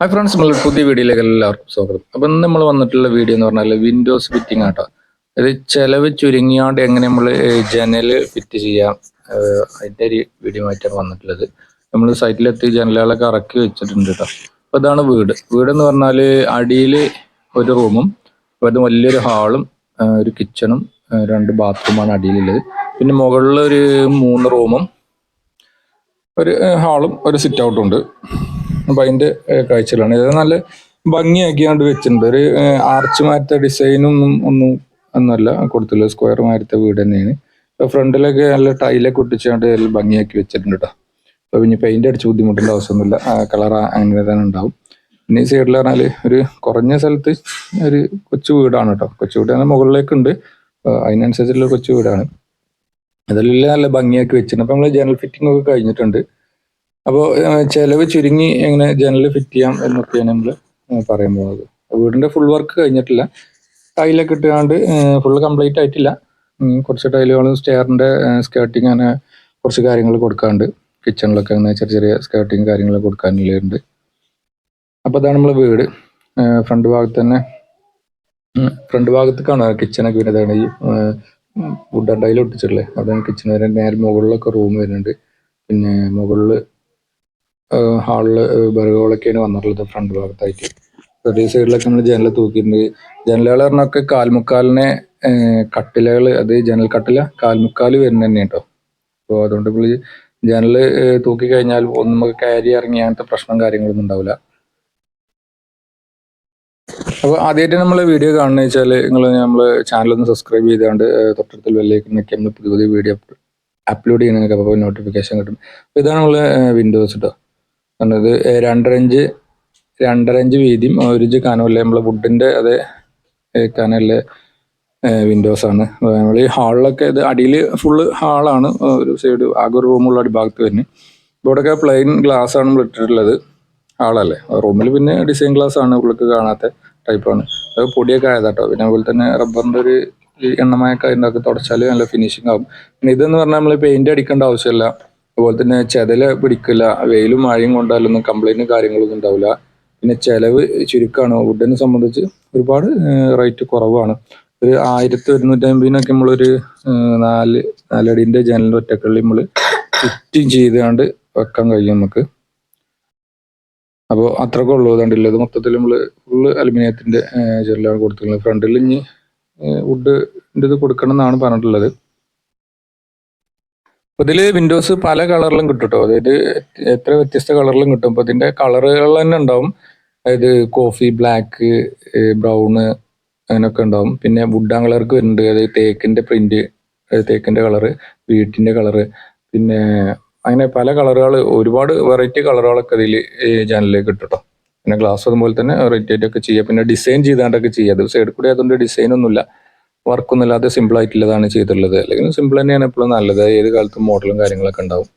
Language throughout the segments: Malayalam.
ഹായ് ഫ്രണ്ട്സ് നമ്മൾ പുതിയ വീഡിയോയിലേക്ക് എല്ലാവർക്കും സ്വാഗതം. അപ്പം ഇന്ന് നമ്മൾ വന്നിട്ടുള്ള വീഡിയോ എന്ന് പറഞ്ഞാൽ വിൻഡോസ് ഫിറ്റിംഗ് ആട്ടോ. അത് ചിലവ് ചുരുങ്ങിയാണ്ട് എങ്ങനെ നമ്മൾ ജനൽ ഫിറ്റ് ചെയ്യാം അതിന്റെ ഒരു വീഡിയോ ആയിട്ടാണ് വന്നിട്ടുള്ളത്. നമ്മൾ സൈറ്റിലെത്തി ജനലുകളൊക്കെ ഇറക്കി വെച്ചിട്ടുണ്ട് കേട്ടോ അപ്പോൾ ഇതാണ് വീട്. വീടെന്ന് പറഞ്ഞാൽ അടിയിൽ ഒരു റൂമും അത് വലിയൊരു ഹാളും ഒരു കിച്ചണും രണ്ട് ബാത്റൂമാണ് അടിയിലുള്ളത്. പിന്നെ മുകളിലൊരു മൂന്ന് റൂമും ഒരു ഹാളും ഒരു സിറ്റ് ഔട്ടും ഉണ്ട്. അപ്പൊ അതിന്റെ കാഴ്ചകളാണ്. ഇത് നല്ല ഭംഗിയാക്കിയാണ്ട് വെച്ചിട്ടുണ്ട്. ഒരു ആർച്ച് മാറ്റ ഡിസൈനൊന്നും ഒന്നും ഒന്നുമല്ല. കൊടുത്തില്ല സ്ക്വയർ മാറ്റ വീട് തന്നെയാണ്. ഇപ്പൊ ഫ്രണ്ടിലൊക്കെ നല്ല ടൈലൊക്കെ ഒട്ടിച്ചാണ്ട് നല്ല ഭംഗിയാക്കി വെച്ചിട്ടുണ്ട് കേട്ടോ അപ്പൊ പിന്നെ പെയിന്റ് അടിച്ച് ബുദ്ധിമുട്ടേണ്ട ആവശ്യമൊന്നുമില്ല. കളർ അങ്ങനെ തന്നെ ഉണ്ടാവും. പിന്നെ ഈ സൈഡിൽ പറഞ്ഞാൽ ഒരു കുറഞ്ഞ സ്ഥലത്ത് ഒരു കൊച്ചു വീടാണ് കേട്ടോ കൊച്ചു വീട് മുകളിലേക്കുണ്ട്. അതിനനുസരിച്ചുള്ള കൊച്ചു വീടാണ്. അതെല്ലാം നല്ല ഭംഗിയാക്കി വെച്ചിട്ടുണ്ട്. അപ്പൊ നമ്മൾ ജനറൽ ഫിറ്റിംഗ് ഒക്കെ കഴിഞ്ഞിട്ടുണ്ട്. അപ്പോൾ ചെലവ് ചുരുങ്ങി എങ്ങനെ ജനൽ ഫിറ്റ് ചെയ്യാം എന്നൊക്കെയാണ് നമ്മൾ പറയാൻ പോകുന്നത്. വീടിന്റെ ഫുൾ വർക്ക് കഴിഞ്ഞിട്ടില്ല. ടൈലൊക്കെ ഇട്ടുകൊണ്ട് ഫുൾ കംപ്ലീറ്റ് ആയിട്ടില്ല. കുറച്ച് ടൈലുകളും സ്റ്റെയറിന്റെ സ്കേർട്ടിങ് അങ്ങനെ കുറച്ച് കാര്യങ്ങൾ കൊടുക്കാണ്ട് കിച്ചണിലൊക്കെ അങ്ങനെ ചെറിയ ചെറിയ സ്കേർട്ടിങ് കാര്യങ്ങളൊക്കെ കൊടുക്കാനുള്ളുണ്ട് അപ്പോൾ അതാണ് നമ്മളെ വീട്. ഫ്രണ്ട് ഭാഗത്ത് തന്നെ ഫ്രണ്ട് ഭാഗത്തേക്കാണ് കിച്ചണൊക്കെ അതാണ് ഈ വുഡൻ ടൈൽ ഒട്ടിച്ചിട്ടില്ലേ? അതാണ് കിച്ചൺ വരെ നേരെ മുകളിലൊക്കെ റൂം വരുന്നുണ്ട്. പിന്നെ മുകളിൽ ഹാളിൽ ബർഗുകളൊക്കെയാണ് വന്നിട്ടുള്ളത് ഫ്രണ്ട് ഭാഗത്തായിട്ട്. ചെറിയ സൈഡിലൊക്കെ നമ്മൾ ജനൽ തൂക്കിയിട്ടുണ്ട്. ജനലുകൾ പറഞ്ഞൊക്കെ കാൽമുക്കാലിനെ കട്ടിലകൾ അത് ജനൽ കട്ടില കാൽമുക്കാൽ വരുന്ന തന്നെ കേട്ടോ അപ്പോൾ അതുകൊണ്ട് നമ്മൾ ജനൽ തൂക്കി കഴിഞ്ഞാൽ ഒന്നും നമുക്ക് കയറി ഇറങ്ങി അങ്ങനത്തെ പ്രശ്നം കാര്യങ്ങളൊന്നും ഉണ്ടാവില്ല അപ്പോൾ ആദ്യമായിട്ട് നമ്മൾ വീഡിയോ കാണുന്ന വെച്ചാൽ നിങ്ങൾ നമ്മൾ ചാനൽ ഒന്ന് സബ്സ്ക്രൈബ് ചെയ്തുകൊണ്ട് തൊട്ടടുത്ത ബെല്ലേക്ക് നിൽക്കി നമ്മൾ പുതിയ പുതിയ വീഡിയോ അപ്ലോഡ് ചെയ്യുന്നതൊക്കെ അപ്പോൾ നോട്ടിഫിക്കേഷൻ കിട്ടും. അപ്പൊ ഇതാണ് നമ്മൾ വിൻഡോസ് കേട്ടോ കാരണം ഇത് രണ്ടര ഇഞ്ച് രണ്ടര ഇഞ്ച് വീതിയും ഒരു ഇഞ്ച് കനമല്ലേ നമ്മളെ വുഡിന്റെ അതേ കനല്ലേ വിൻഡോസ് ആണ്. നമ്മൾ ഈ ഹാളിലൊക്കെ ഇത് അടിയിൽ ഫുള്ള് ഹാളാണ് ഒരു സൈഡ് ആകെ ഒരു റൂമുള്ള അടിഭാഗത്ത് തന്നെ. ഇവിടെയൊക്കെ പ്ലെയിൻ ഗ്ലാസ് ആണ് നമ്മൾ ഇട്ടിട്ടുള്ളത്. ഹാളല്ലേ റൂമിൽ പിന്നെ ഡിസൈൻ ഗ്ലാസ് ആണ് ഉള്ളിലേക്ക് കാണാത്ത. ടൈപ്പാണ് അത് പൊടിയൊക്കെ ആയതാട്ടോ. പിന്നെ അതുപോലെ തന്നെ റബ്ബറിന്റെ ഒരു ഈ എണ്ണമയൊക്കെ അതിന്റെ തുടച്ചാൽ നല്ല ഫിനിഷിംഗ് ആവും. പിന്നെ ഇതെന്ന് പറഞ്ഞാൽ നമ്മൾ പെയിന്റ് അടിക്കേണ്ട ആവശ്യമില്ല. അതുപോലെ തന്നെ ചെതൽ പിടിക്കില്ല. വെയിലും മഴയും കൊണ്ടാലൊന്നും കംപ്ലൈന്റും കാര്യങ്ങളൊന്നും ഉണ്ടാവില്ല. പിന്നെ ചെലവ് ചുരുക്കമാണ് വുഡിനെ സംബന്ധിച്ച് ഒരുപാട് റേറ്റ് കുറവാണ്. ഒരു ആയിരത്തി ഒരുന്നൂറ്റി അമ്പതിനൊക്കെ നമ്മളൊരു നാല് നാലടിന്റെ ജനലിന്റെ ഒറ്റക്കള്ളി നമ്മൾ ഫിറ്റിങ് ചെയ്തുകൊണ്ട് വെക്കാൻ കഴിയും നമുക്ക്. അപ്പോൾ അത്രക്കെ ഉള്ളൂ. കണ്ടില്ല ഇത് മൊത്തത്തിൽ നമ്മൾ ഫുള്ള് അലുമിനിയത്തിന്റെ ജനലാണ് കൊടുത്തിട്ടുള്ളത്. ഫ്രണ്ടിൽ ഇനി വുഡിന്റെ ഇത് കൊടുക്കണം എന്നാണ് പറഞ്ഞിട്ടുള്ളത്. അപ്പോൾ ഇതിൽ വിൻഡോസ് പല കളറിലും കിട്ടും കേട്ടോ അതായത് എത്ര വ്യത്യസ്ത കളറിലും കിട്ടും. അപ്പോൾ ഇതിന്റെ കളറുകൾ തന്നെ ഉണ്ടാവും. അതായത് കോഫി ബ്ലാക്ക് ബ്രൗണ് അങ്ങനെയൊക്കെ ഉണ്ടാവും. പിന്നെ വുഡാൻ കളർക്ക് വരുന്നുണ്ട്. അതായത് തേക്കിന്റെ പ്രിന്റ് തേക്കിന്റെ കളറ് വീട്ടിന്റെ കളറ് പിന്നെ അങ്ങനെ പല കളറുകൾ ഒരുപാട് വെറൈറ്റി കളറുകളൊക്കെ ഇതിൽ ചാനലിലേക്ക് കിട്ടും പിന്നെ ഗ്ലാസ് അതുപോലെ തന്നെ വെറൈറ്റി ആയിട്ടൊക്കെ ചെയ്യാം പിന്നെ ഡിസൈൻ ചെയ്താണ്ടൊക്കെ ചെയ്യാം അത് സൈഡിൽ കൂടി അതുകൊണ്ട് ഡിസൈൻ ഒന്നുമില്ല. വർക്കൊന്നും ഇല്ലാതെ സിമ്പിൾ ആയിട്ടുള്ളതാണ് ചെയ്തിട്ടുള്ളത്. അല്ലെങ്കിൽ സിമ്പിൾ തന്നെയാണ് എപ്പോഴും നല്ലത്. ഏത് കാലത്തും മോഡലും കാര്യങ്ങളൊക്കെ ഉണ്ടാവും.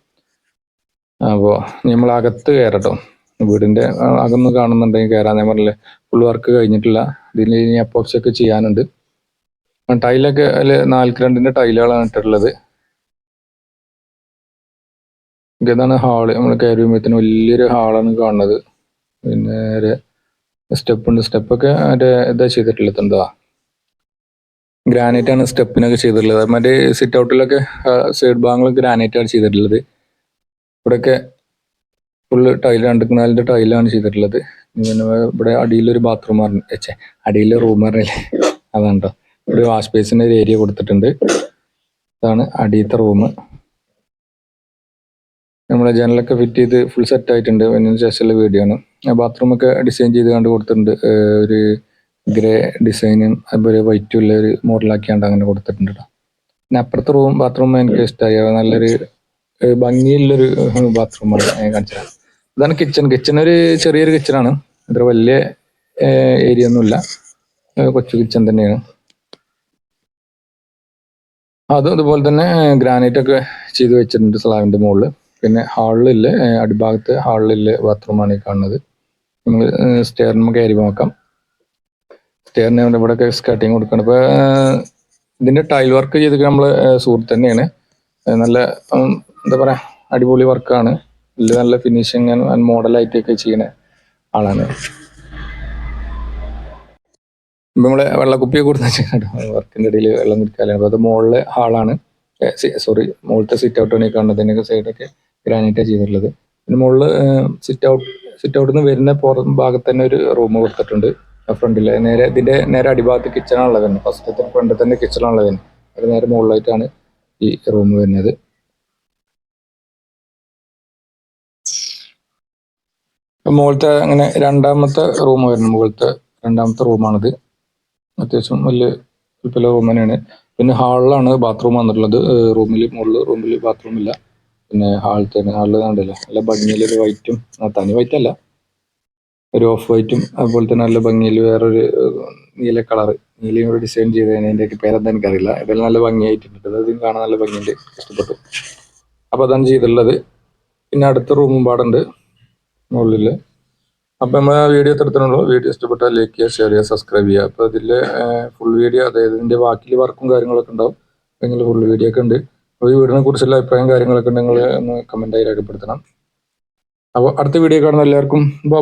അപ്പോൾ നമ്മൾ അകത്ത് കയറട്ടോ. വീടിന്റെ അകന്ന് കാണുന്നുണ്ടെങ്കിൽ കയറാൻ ഞാൻ പറഞ്ഞില്ലേ ഫുൾ വർക്ക് കഴിഞ്ഞിട്ടില്ല. ഇതിൽ ഇനി അപ്പോക്സ് ഒക്കെ ചെയ്യാനുണ്ട്. ടൈലൊക്കെ അതിൽ നാൽക്ക് രണ്ടിന്റെ ടൈലുകളാണ് ഇട്ടിട്ടുള്ളത്. ഇതാണ് ഹാൾ. നമ്മൾ കയറി വരുമ്പോഴത്തേന് വലിയൊരു ഹാളാണ് കാണുന്നത്. പിന്നെ ഒരു സ്റ്റെപ്പ് ഉണ്ട്. സ്റ്റെപ്പൊക്കെ മറ്റേ ഇതാ ചെയ്തിട്ടുള്ളത്. എന്താ? ഗ്രാനൈറ്റ് ആണ് സ്റ്റെപ്പിനൊക്കെ ചെയ്തിട്ടുള്ളത്. മറ്റേ സിറ്റ് ഔട്ടിലൊക്കെ സൈഡ് ഭാഗങ്ങളൊക്കെ ഗ്രാനൈറ്റ് ആണ് ചെയ്തിട്ടുള്ളത്. ഇവിടെയൊക്കെ ഫുള്ള് ടൈൽ രണ്ടുനാലിന്റെ ടൈലാണ് ചെയ്തിട്ടുള്ളത്. പിന്നെ ഇവിടെ അടിയിലൊരു ബാത്റൂം പറഞ്ഞു വെച്ചേ അടിയിലെ റൂം പറഞ്ഞില്ലേ? അതാണ് കേട്ടോ ഇവിടെ വാഷ് ബേസിന്റെ ഒരു ഏരിയ കൊടുത്തിട്ടുണ്ട്. ഇതാണ് അടിയത്തെ റൂം നമ്മളെ ജനലൊക്കെ ഫിറ്റ് ചെയ്ത് ഫുൾ സെറ്റ് ആയിട്ടുണ്ട്. അതിന് ശേഷമുള്ള വീഡിയോ ആണ്. ബാത്റൂം ഒക്കെ ഡിസൈൻ ചെയ്ത് കണ്ട് കൊടുത്തിട്ടുണ്ട്. ഒരു ഗ്രേ ഡിസൈനും അതുപോലെ വൈറ്റും ഉള്ള ഒരു മോഡലാക്കിയാണ്ട് അങ്ങനെ കൊടുത്തിട്ടുണ്ട് ട്ടോ. പിന്നെ അപ്പുറത്തെ റൂം ബാത്റൂം എനിക്ക് ഇഷ്ടമായി നല്ലൊരു ഭംഗിയുള്ളൊരു ബാത്റൂമാണ് ഞാൻ കാണിച്ചത് ഇതാണ് കിച്ചൺ കിച്ചൺ ഒരു ചെറിയൊരു കിച്ചണാണ് അത്ര വലിയ ഏരിയ ഒന്നുമില്ല കൊച്ചു കിച്ചൺ തന്നെയാണ്. അതും അതുപോലെ തന്നെ ഗ്രാനൈറ്റ് ഒക്കെ ചെയ്ത് വെച്ചിട്ടുണ്ട് സ്ലാബിന്റെ മുകളിൽ പിന്നെ ഹാളിൽ അടിഭാഗത്ത് ഹാളിൽ ബാത്റൂമാണ് ഈ കാണുന്നത്. നമ്മൾ സ്റ്റെയറിന് കയറി നോക്കാം. സ്റ്റെയറിന് ഇവിടെ സ്കട്ടിങ് കൊടുക്കണം. ഇപ്പൊ ഏഹ്, ഇതിന്റെ ടൈൽ വർക്ക് ചെയ്ത് നമ്മൾ സുഹൃത്ത് തന്നെയാണ്. നല്ല എന്താ പറയാ അടിപൊളി വർക്കാണ് ഇതിൽ നല്ല ഫിനിഷിങ് മോഡലായിട്ടൊക്കെ ചെയ്യണേ ആളാണ്. ഇപ്പൊ നമ്മളെ വെള്ളക്കുപ്പിയെ കൊടുത്ത് വെച്ചാൽ വർക്കിന്റെ ഇടയിൽ വെള്ളം കുടിക്കാനാണ് അത് മുകളിലെ ഹാളാണ്. സോറി മുകളിലത്തെ സിറ്റ് ഔട്ട് തന്നെ ഈ കാണുന്നതിനൊക്കെ സൈഡൊക്കെ ഗ്രാനൈറ്റാണ് ചെയ്തിട്ടുള്ളത്. പിന്നെ മുകളിൽ സിറ്റ് ഔട്ട് സിറ്റ് ഔട്ടിൽ നിന്ന് വരുന്ന പുറം ഭാഗത്ത് തന്നെ ഒരു റൂം കൊടുത്തിട്ടുണ്ട്. ഫ്രണ്ടിൽ നേരെ ഇതിന്റെ നേരെ അടിഭാഗത്ത് കിച്ചണാണുള്ളത് തന്നെ. ഫസ്റ്റ് ഫ്രണ്ടിൽ തന്നെ കിച്ചണാണുള്ളത് തന്നെ അത് നേരെ മുകളിലായിട്ടാണ് ഈ റൂം വരുന്നത്. മുകളിലത്തെ അങ്ങനെ രണ്ടാമത്തെ റൂം വരുന്നു. മുകളിലത്തെ രണ്ടാമത്തെ റൂമാണിത് അത്യാവശ്യം വലിയ വലിയ റൂം തന്നെയാണ്. പിന്നെ ഹാളിലാണ് ബാത്റൂം വന്നിട്ടുള്ളത്. റൂമിൽ മുകളിൽ റൂമിൽ ബാത്റൂം ഇല്ല. പിന്നെ ഹാളിൽ തന്നെ ഹാളിൽ കണ്ടല്ലോ? നല്ല ഭംഗിയിൽ ഒരു വൈറ്റും തനി വൈറ്റ് അല്ല. ഒരു ഓഫ് വൈറ്റും അതുപോലെ തന്നെ നല്ല ഭംഗിയിൽ വേറൊരു നീല കളർ നീലയും ഒരു ഡിസൈൻ ചെയ്തതിന് അതിന്റെയൊക്കെ പേരെന്താ എനിക്കറിയില്ല. ഇതെല്ലാം നല്ല ഭംഗിയായിട്ടുണ്ട്. അത് കാണാൻ നല്ല ഭംഗിയുണ്ട്. ഇഷ്ടപ്പെട്ടു. അപ്പോൾ അതാണ് ചെയ്തിട്ടുള്ളത്. പിന്നെ അടുത്ത റൂമും പാടുണ്ട്. മുകളിൽ അപ്പം നമ്മൾ വീഡിയോ എടുത്തിട്ടുള്ളൂ വീഡിയോ ഇഷ്ടപ്പെട്ടാൽ ലൈക്ക് ചെയ്യുക ഷെയർ ചെയ്യുക സബ്സ്ക്രൈബ് ചെയ്യുക. അപ്പോൾ അതിൽ ഫുൾ വീഡിയോ അതായത് ഇതിന്റെ ബാക്കിൽ വർക്കും കാര്യങ്ങളൊക്കെ ഉണ്ടാവും. അല്ലെങ്കിൽ ഫുൾ വീഡിയോ ഒക്കെ ഉണ്ട്. അപ്പോൾ ഈ വീടിനെ കുറിച്ചുള്ള അഭിപ്രായം കാര്യങ്ങളൊക്കെ ഉണ്ടെങ്കിൽ ഒന്ന് കമന്റായി രേഖപ്പെടുത്തണം. അപ്പോൾ അടുത്ത വീഡിയോ കാണുന്ന എല്ലാവർക്കും ബൈ